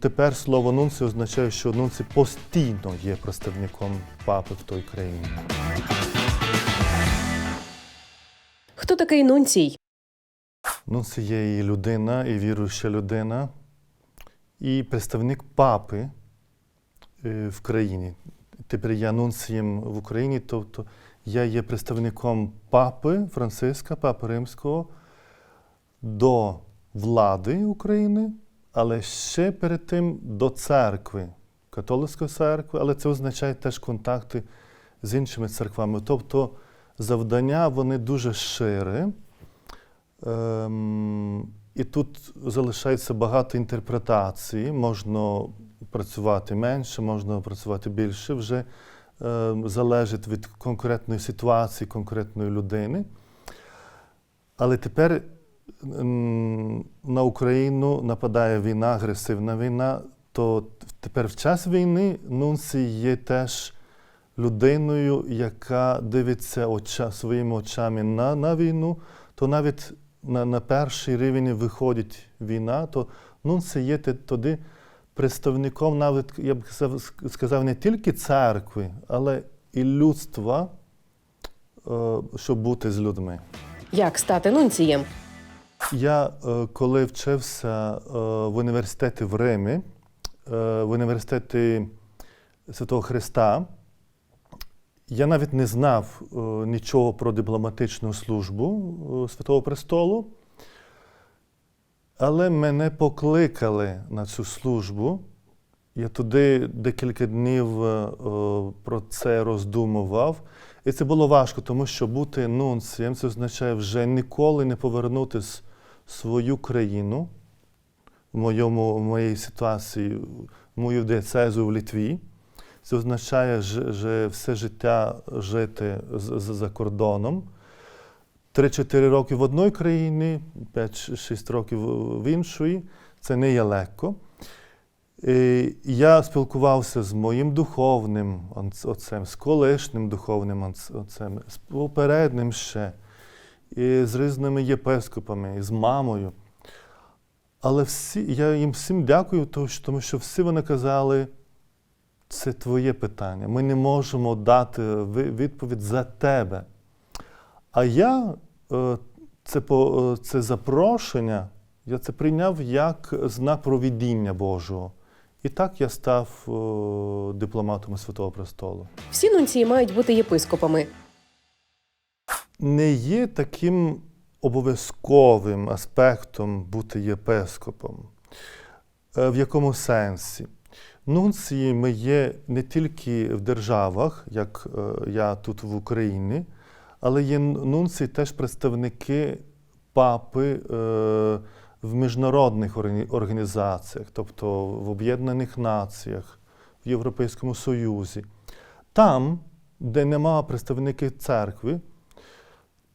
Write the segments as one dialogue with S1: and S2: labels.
S1: Тепер слово нунці означає, що нунці постійно є представником папи в той країні.
S2: Хто такий нунцій?
S1: Нунці є і людина, і віруюча людина, і представник папи е, в країні. Тепер я нунцієм в Україні, тобто я є представником папи Франциска, папи Римського до влади України, але ще перед тим до церкви, католицької церкви, але це означає теж контакти з іншими церквами. Тобто завдання вони дуже шире. Ем, і тут залишається багато інтерпретацій. Можна працювати менше, можна працювати більше. Вже ем, залежить від конкретної ситуації, конкретної людини. Але тепер на Україну нападає війна, агресивна війна, то тепер в час війни Нунцій є теж людиною, яка дивиться оча, своїми очами на, на війну, то навіть на, на перший рівень виходить війна, то Нунцій є тоді представником, навіть, я б сказав- сказав, не тільки церкви, але і людства, е, щоб бути з людьми.
S2: Як стати нунцієм?
S1: Я е, коли вчився е, в університеті в Римі, е, в університеті Святого Христа, я навіть не знав нічого про дипломатичну службу Святого Престолу, але мене покликали на цю службу. Я туди декілька днів про це роздумував. І це було важко, тому що бути нунцієм це означає вже ніколи не повернутися свою країну, в, моєму, в моїй ситуації, в мою диецезу в Литві. Це означає ж все життя жити за кордоном. 3-4 роки в одній країні, 5-6 років в іншій. Це не є легко. І я спілкувався з моїм духовним отцем, з колишнім духовним отцем, з попереднім ще, і з різними єпископами, і з мамою. Але всі, я їм всім дякую, тому що- всі вони казали, це твоє питання. Ми не можемо дати відповідь за тебе. А я е, це, е, це запрошення, я це прийняв як знак провідіння Божого. І так я став е, дипломатом Святого Престолу.
S2: Всі нунції мають бути єпископами.
S1: Не є таким обов'язковим аспектом бути єпископом. Е, В якому сенсі? Нунціями є не тільки в державах, як е, я тут в Україні, але є нунції теж представники папи е, в міжнародних організаціях, тобто в Об'єднаних Націях, в Європейському Союзі. Там, де нема представників церкви,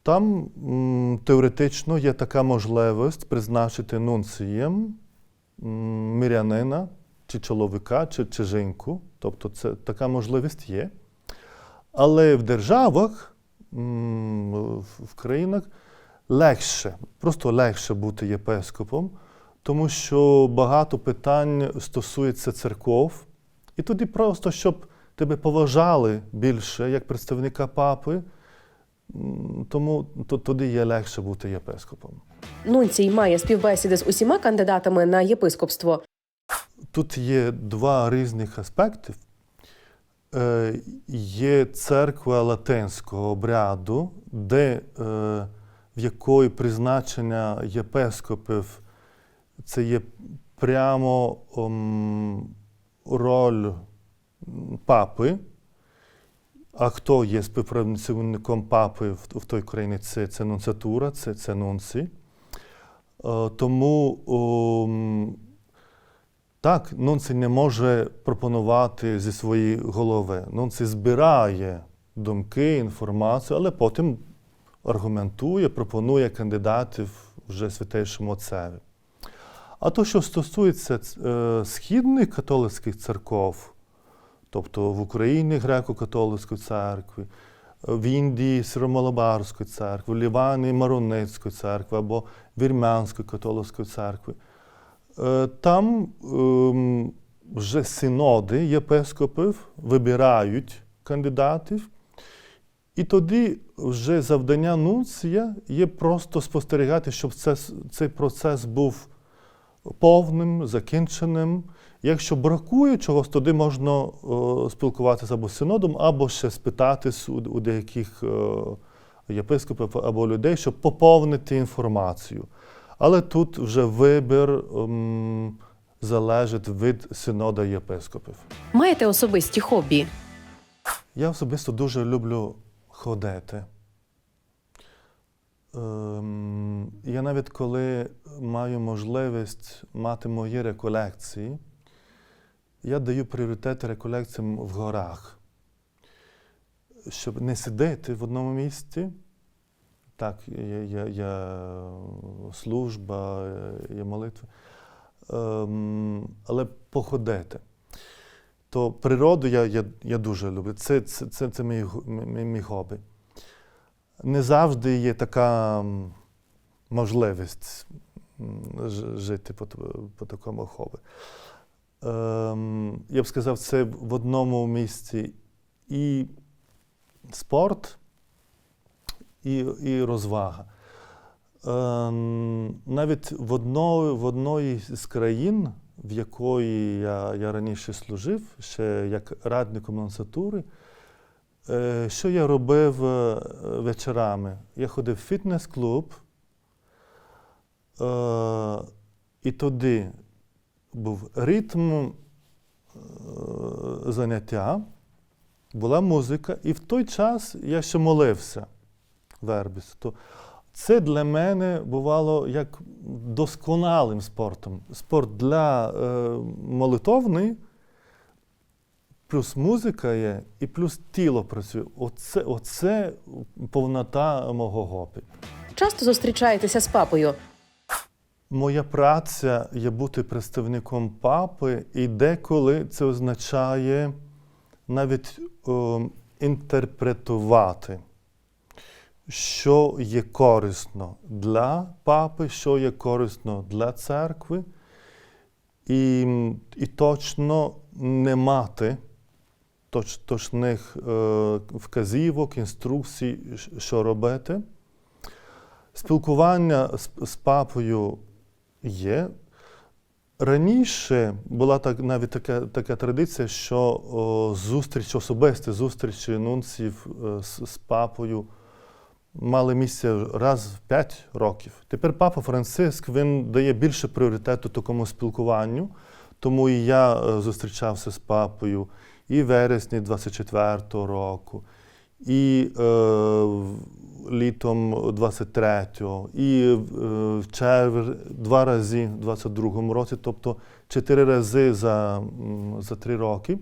S1: там м, теоретично є така можливість призначити нунцієм м, мирянина, чи чоловіка, чи, чи жінку. Тобто це, така можливість є. Але в державах, м, в, країнах легше, просто легше бути єпископом, тому що багато питань стосується церков. І тоді просто, щоб тебе поважали більше як представника папи, тому то, тоді є легше бути єпископом.
S2: Нунцій має співбесіди з усіма кандидатами на єпископство.
S1: Тут є два різних аспекти. Е, є церква латинського обряду, де, е, в якої призначення єпископів це є прямо ом, роль папи. А хто є співпрацівником папи в, той країні? Це, це нунциатура, це, це нунці. Е, тому ом, так, Нунці не може пропонувати зі своєї голови. Нунці збирає думки, інформацію, але потім аргументує, пропонує кандидатів вже святейшому отцеві. А то, що стосується е, східних католицьких церков, тобто в Україні греко-католицької церкви, в Індії Сиромалабарської церкви, в Лівані Маронецької церкви або Вірмянської католицької церкви, Е, Там ем, вже синоди єпископів вибирають кандидатів, і тоді вже завдання нунція є просто спостерігати, щоб це, цей процес був повним, закінченим. Якщо бракує чогось, тоді можна е, спілкуватися або з синодом, або ще спитатись у, у деяких е, єпископів або людей, щоб поповнити інформацію. Але тут вже вибір ем, залежить від синода єпископів.
S2: Маєте особисті хобі?
S1: Я особисто дуже люблю ходити. Ем, я навіть коли маю можливість мати мої реколекції, я даю пріоритет реколекціям в горах, щоб не сидіти в одному місці. Так, є, є, є служба, є молитва, ем, але походити то природу я, я, я дуже люблю. Це, це, це, це мій, мій, мій хобі. Не завжди є така можливість жити по, по такому хобі. Ем, я б сказав, це в одному місці і спорт, і, і розвага. Ем, навіть в одної, в одної з країн, в якої я, я раніше служив, ще як радником нунциатури, е, що я робив е, вечорами? Я ходив в фітнес-клуб, е, і тоді був ритм е, заняття, була музика, і в той час я ще молився вербіс. То це для мене бувало як досконалим спортом. Спорт для е, молитовний, плюс музика є, і плюс тіло працює. Оце, оце повнота мого хобі.
S2: Часто зустрічаєтеся з папою.
S1: Моя праця є бути представником папи, і деколи це означає навіть е, інтерпретувати, що є корисно для папи, що є корисно для церкви, і, і точно не мати точ, точних е, вказівок, інструкцій, що робити. Спілкування з, з папою є. Раніше була так, навіть така, така традиція, що о, зустріч, особисті зустрічі нунців е, з, з папою мали місце раз в п'ять років. Тепер папа Франциск він дає більше пріоритету такому спілкуванню, тому і я е, зустрічався з папою і в вересні 24-го року, і е, літом 23-го, і е, в червні два рази в 22-му році, тобто чотири рази за, за три роки.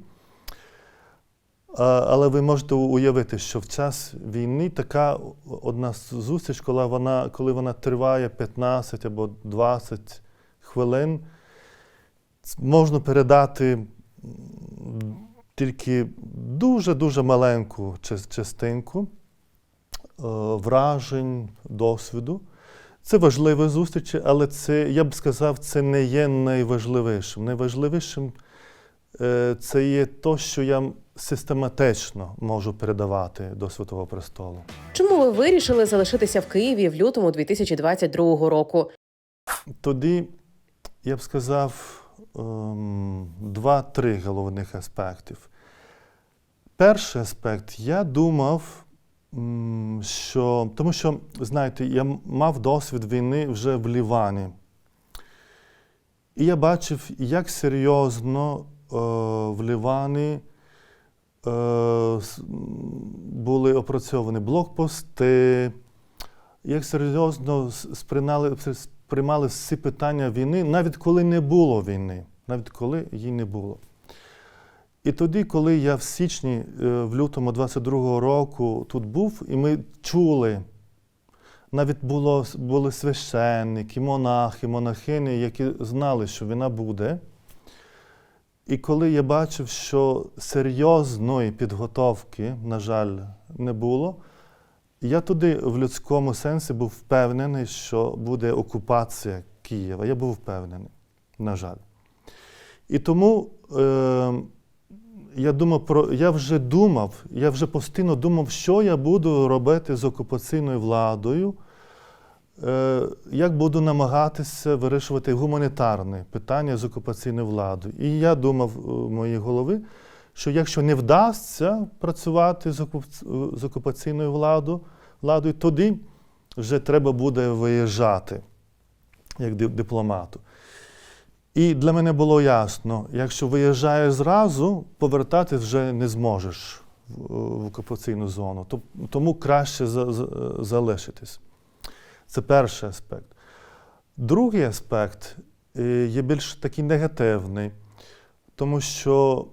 S1: Але ви можете уявити, що в час війни така одна зустріч, коли вона, коли вона триває 15 або 20 хвилин, можна передати тільки дуже-дуже маленьку частинку е, вражень, досвіду. Це важливі зустрічі, але це, я б сказав, це не є найважливішим. Найважливішим е, це є те, що я систематично можу передавати до Святого Престолу.
S2: Чому ви вирішили залишитися в Києві в лютому 2022 року?
S1: Тоді я б сказав два-три головних аспектів. Перший аспект, я думав, що тому що, знаєте, я мав досвід війни вже в Лівані. І я бачив, як серйозно е, в Лівані е, були опрацьовані блокпости, як серйозно сприймали, сприймали всі питання війни, навіть коли не було війни, навіть коли її не було. І тоді, коли я в січні, е, в лютому 22-го року тут був, і ми чули, навіть було, були священники, монахи, монахині, які знали, що війна буде. І коли я бачив, що серйозної підготовки, на жаль, не було, я туди в людському сенсі був впевнений, що буде окупація Києва. Я був впевнений. на жаль. І тому е, я думав про я вже думав, я вже постійно думав, що я буду робити з окупаційною владою, е, як буду намагатися вирішувати гуманітарне питання з окупаційною владою. І я думав у моїй голові, що якщо не вдасться працювати з, окуп- з окупаційною владою, тоді вже треба буде виїжджати як дипломату. І для мене було ясно, якщо виїжджаєш зразу, повертатись вже не зможеш в, окупаційну зону. Тому краще за, за, залишитись. Це перший аспект. Другий аспект е, є більш такий негативний, тому що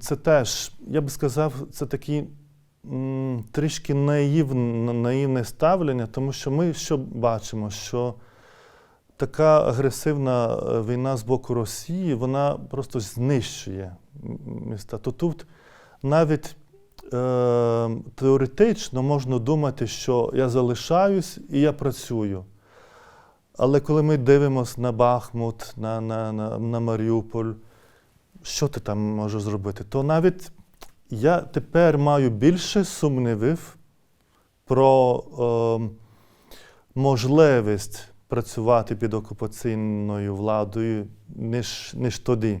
S1: це теж, я би сказав, це такий м, трішки наївне, наївне ставлення, тому що ми що бачимо, що така агресивна е, війна з боку Росії, вона просто знищує міста. То тут навіть е, теоретично можна думати, що я залишаюсь і я працюю. Але коли ми дивимося на Бахмут, на, на, на, на Маріуполь, що ти там можеш зробити? То навіть я тепер маю більше сумнівів про е, можливість працювати під окупаційною владою, ніж, ніж тоді.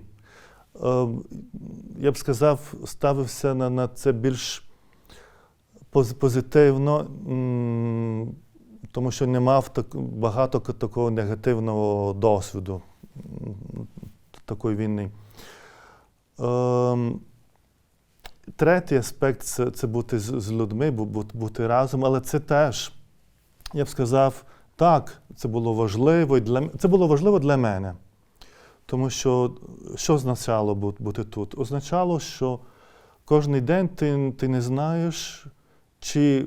S1: Е, я б сказав, ставився на, на це більш поз- позитивно, тому що не мав так, багато такого негативного досвіду такої війни. Ем, Третій аспект це, це бути з, людьми, бу- бу- бути разом, але це теж, я б сказав, так, це було важливо для це було важливо для мене. Тому що що означало бу- бути тут? Означало, що кожен день ти, ти не знаєш, чи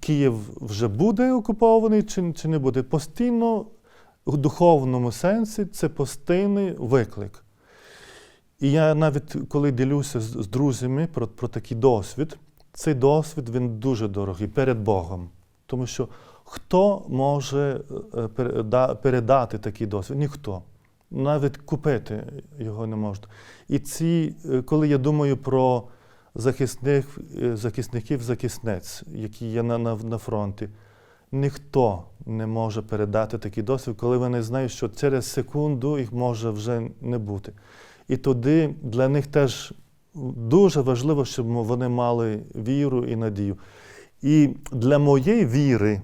S1: Київ вже буде окупований, чи, чи не буде. Постійно в духовному сенсі це постійний виклик. І я навіть коли ділюся з, з друзями про, про такий досвід, цей досвід він дуже дорогий перед Богом. Тому що хто може е, передати такий досвід? Ніхто. Навіть купити його не можна. І ці, е, коли я думаю про захисних, е, захисників, захисниць, які є на, на, на фронті, ніхто не може передати такий досвід, коли вони знають, що через секунду їх може вже не бути. І тоді для них теж дуже важливо, щоб вони мали віру і надію. І для моєї віри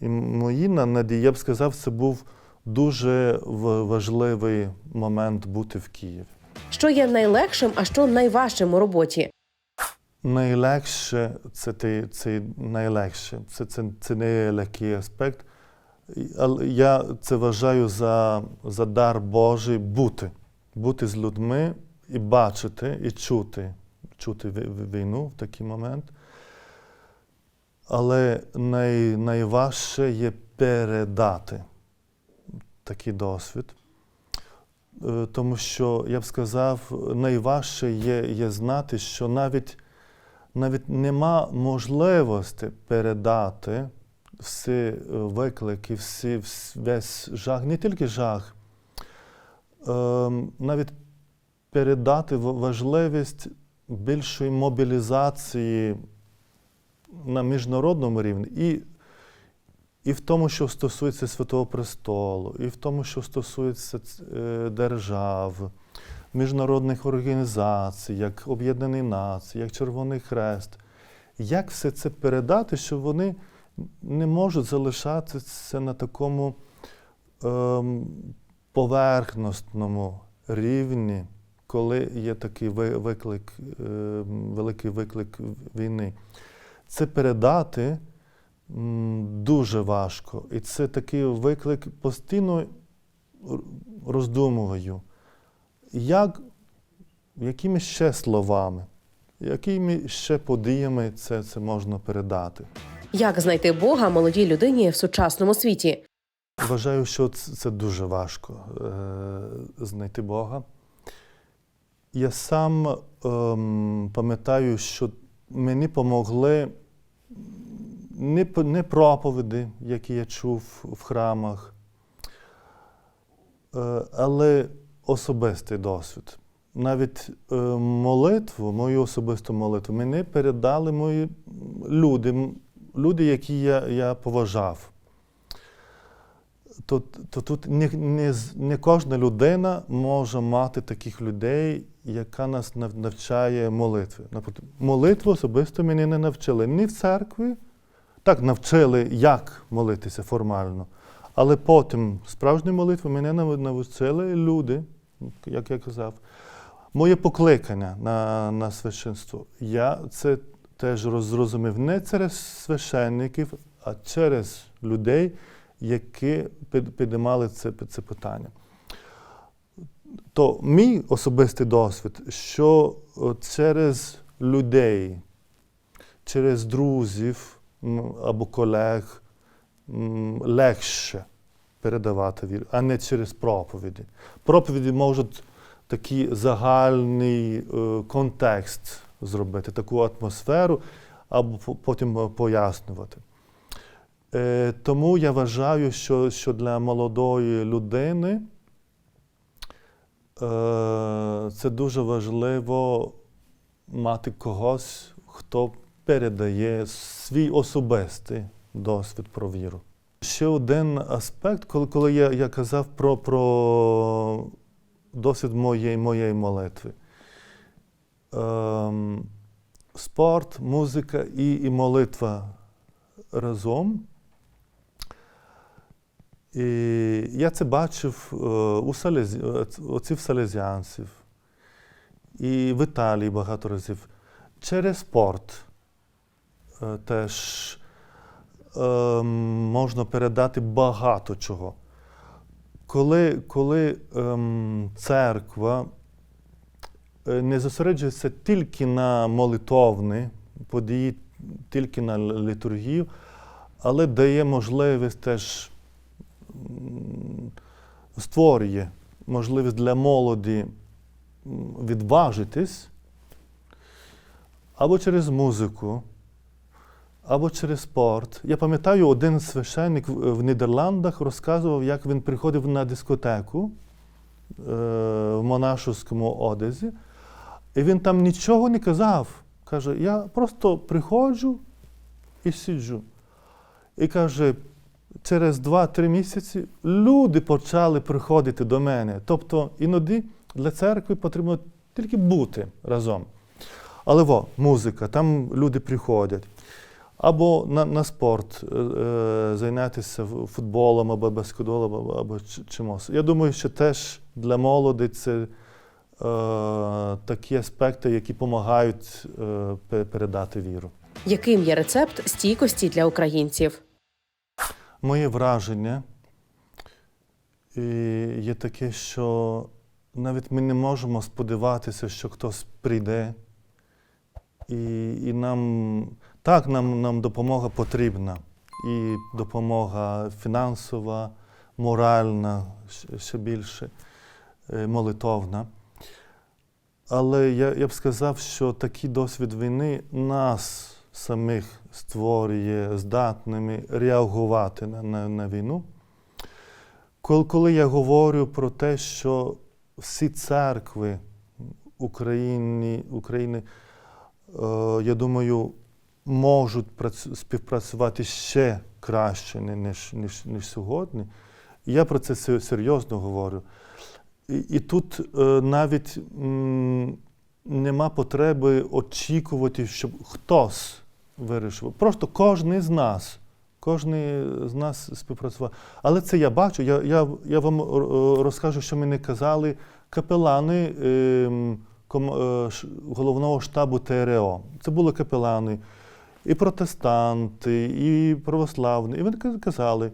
S1: і моїй надії, я б сказав, це був дуже важливий момент бути в Києві.
S2: Що є найлегшим, а що найважчим у роботі?
S1: Найлегше це, те- це найлегше. Це, це, це не легкий аспект. Але я це вважаю за, за дар Божий бути. Бути з людьми і бачити, і чути, чути ві- ві- війну в такий момент. Але най, найважче є передати такий досвід. Е, Тому що, я б сказав, найважче є, є знати, що навіть, навіть нема можливості передати всі е, виклики, всі, весь жах, не тільки жах, навіть передати важливість більшої мобілізації на міжнародному рівні і, і в тому, що стосується Святого Престолу, і в тому, що стосується е, держав, міжнародних організацій, як Об'єднані Нації, як Червоний Хрест. Як все це передати, що вони не можуть залишатися на такому ем, поверхностному рівні, коли є такий виклик, ем, великий виклик війни. Це передати дуже важко. І це такий виклик постійно роздумую, як, якими ще словами, якими ще подіями це, це можна передати.
S2: Як знайти Бога молодій людині в сучасному світі?
S1: Вважаю, що це, дуже важко е, знайти Бога. Я сам ем, пам'ятаю, що мені помогли не, не проповіді, які я чув в храмах, Е, але особистий досвід. Навіть е, молитву, мою особисту молитву, мені передали мої люди, люди, які я, я поважав. То, то тут не, не, не кожна людина може мати таких людей, яка нас навчає молитви. Наприклад, молитву особисто мені не навчили ні в церкві, так навчили, як молитися формально. Але потім справжню молитву мене навчили люди, як я казав. Моє покликання на, на священство. Я це теж роз- зрозумів не через священників, а через людей, які під- підіймали це, це питання. То мій особистий досвід, що через людей, через друзів або колег легше передавати віру, а не через проповіді. Проповіді можуть такий загальний е, контекст зробити, таку атмосферу, або потім е, пояснювати. Е, тому я вважаю, що, що для молодої людини е, це дуже важливо мати когось, хто передає свій особистий досвід про віру. Ще один аспект, коли, коли я, я казав про, про досвід моєї, моєї молитви. Ем, спорт, музика і, і молитва разом. І я це бачив е, у Салезі, отців салезіанців і в Італії багато разів. Через спорт е, теж е, можна передати багато чого. Коли, коли церква е, не зосереджується тільки на молитовні події, тільки на літургію, але дає можливість теж створює можливість для молоді відважитись або через музику, або через спорт. Я пам'ятаю, один священник в Нідерландах розказував, як він приходив на дискотеку е, в монашеському одязі, і він там нічого не казав. Каже, я просто приходжу і сиджу. І каже, через 2-3 місяці люди почали приходити до мене. Тобто іноді для церкви потрібно тільки бути разом. Але во, музика, там люди приходять. Або на, на спорт е, е, зайнятися футболом або баскетболом, або, або чимось. Я думаю, що теж для молоді це е, такі аспекти, які допомагають е, передати віру.
S2: Яким є рецепт стійкості для українців?
S1: Моє враження є таке, що навіть ми не можемо сподіватися, що хтось прийде. І, і нам так, нам, нам допомога потрібна. І допомога фінансова, моральна, ще- ще більше, е, молитовна. Але я, я б сказав, що такий досвід війни нас самих створює здатними реагувати на, на, на війну. Коли, я говорю про те, що всі церкви України, України е, я думаю, можуть прац- співпрацювати ще краще, ніж, ніж, ніж сьогодні. Я про це серйозно говорю. І, і тут е, навіть м, нема потреби очікувати, щоб хтось вирішив. Просто кожен з нас, кожен з нас співпрацював. Але це я бачу. Я, я, я вам е, розкажу, що мені казали капелани е, ком, е, головного штабу ТРО. Це були капелани, і протестанти, і православні. І вони казали,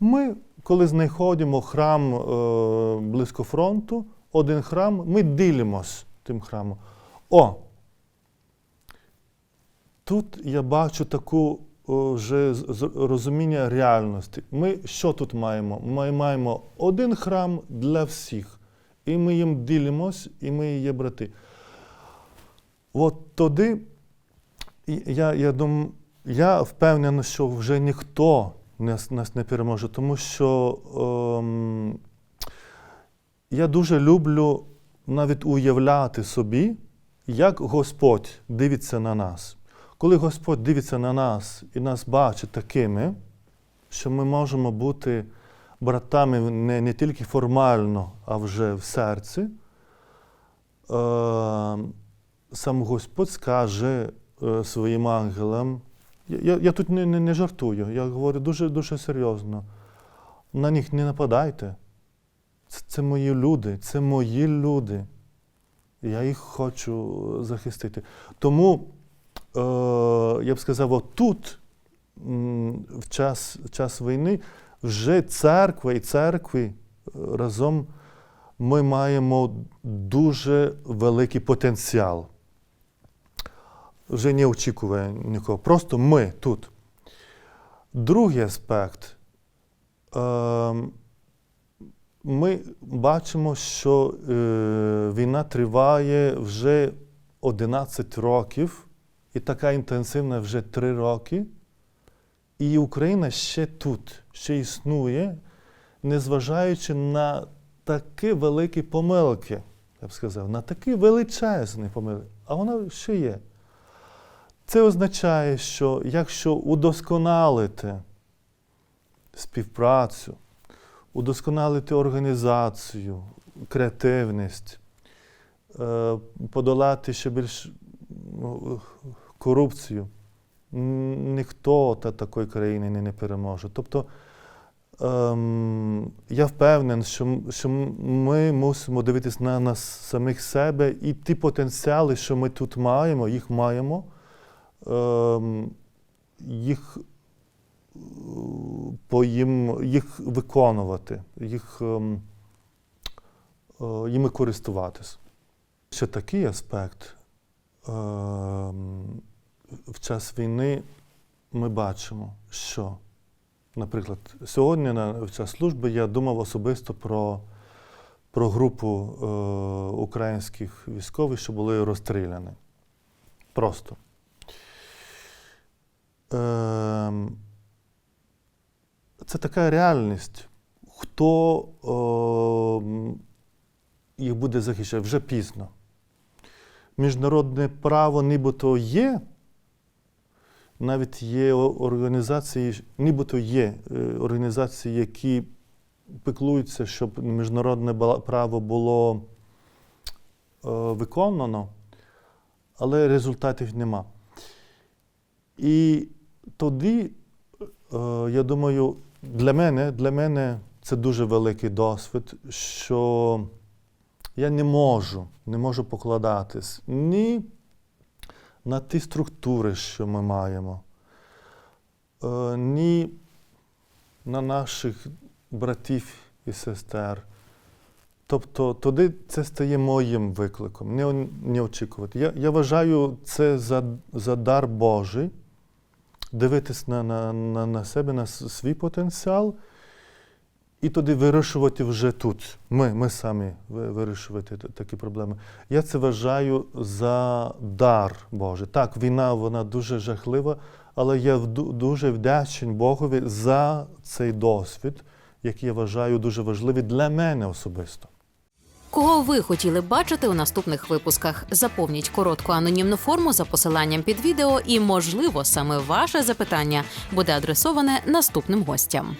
S1: ми, коли знаходимо храм е, близько фронту, один храм, ми ділимось тим храмом. О! Тут я бачу таку вже розуміння реальності. Ми що тут маємо? Ми маємо один храм для всіх. І ми їм ділимось, і ми є брати. От тоді я, я, дум, я впевнений, що вже ніхто нас, нас не переможе, тому що ем, я дуже люблю навіть уявляти собі, як Господь дивиться на нас. Коли Господь дивиться на нас і нас бачить такими, що ми можемо бути братами не, не тільки формально, а вже в серці, е, сам Господь скаже е, своїм ангелам, я, я, тут не, не, не жартую, я говорю дуже, дуже серйозно. На них не нападайте. Це, це мої люди, це мої люди. Я їх хочу захистити. Тому я б сказав, отут, в час, час війни, вже церква і церкви е, разом ми маємо дуже великий потенціал. Вже не очікує нікого. Просто ми тут. Другий аспект. Ем, ми бачимо, що е, війна триває вже 11 років, і така інтенсивна вже 3 роки. І Україна ще тут, ще існує, незважаючи на такі великі помилки, я б сказав, на такі величезні помилки, а вона ще є. Це означає, що якщо удосконалити співпрацю, удосконалити організацію, креативність, е, подолати ще більш ну, корупцію, ніхто та такої країни не, переможе. Тобто ем, я впевнений, що, що ми мусимо дивитися на нас самих себе і ті потенціали, що ми тут маємо, їх маємо, ем, їх е, по їм, їх виконувати, їх, ем, е, їми користуватись. Ще такий аспект. Ем, в час війни ми бачимо, що, наприклад, сьогодні на в час служби я думав особисто про, про групу е, українських військових, що були розстріляні. Просто. Ем, це така реальність. Хто ем, їх буде захищати вже пізно. Міжнародне право нібито є, навіть є організації, нібито є е, організації, які піклуються, щоб міжнародне право було е, виконано, але результатів нема. І тоді, е, я думаю, для мене, для мене це дуже великий досвід, що я не можу, не можу покладатись ні на ті структури, що ми маємо, е, ні на наших братів і сестер. Тобто тоді це стає моїм викликом, не, не очікувати. Я, я вважаю це за, за дар Божий, дивитись на, на, на, на себе, на свій потенціал, і тоді вирішувати вже тут. Ми, ми самі ви- вирішувати такі проблеми. Я це вважаю за дар Божий. Так, війна вона дуже жахлива, але я дуже вдячний Богові за цей досвід, який я вважаю дуже важливий для мене особисто.
S3: Кого ви хотіли бачити у наступних випусках? Заповніть коротку анонімну форму за посиланням під відео, і, можливо, саме ваше запитання буде адресоване наступним гостям.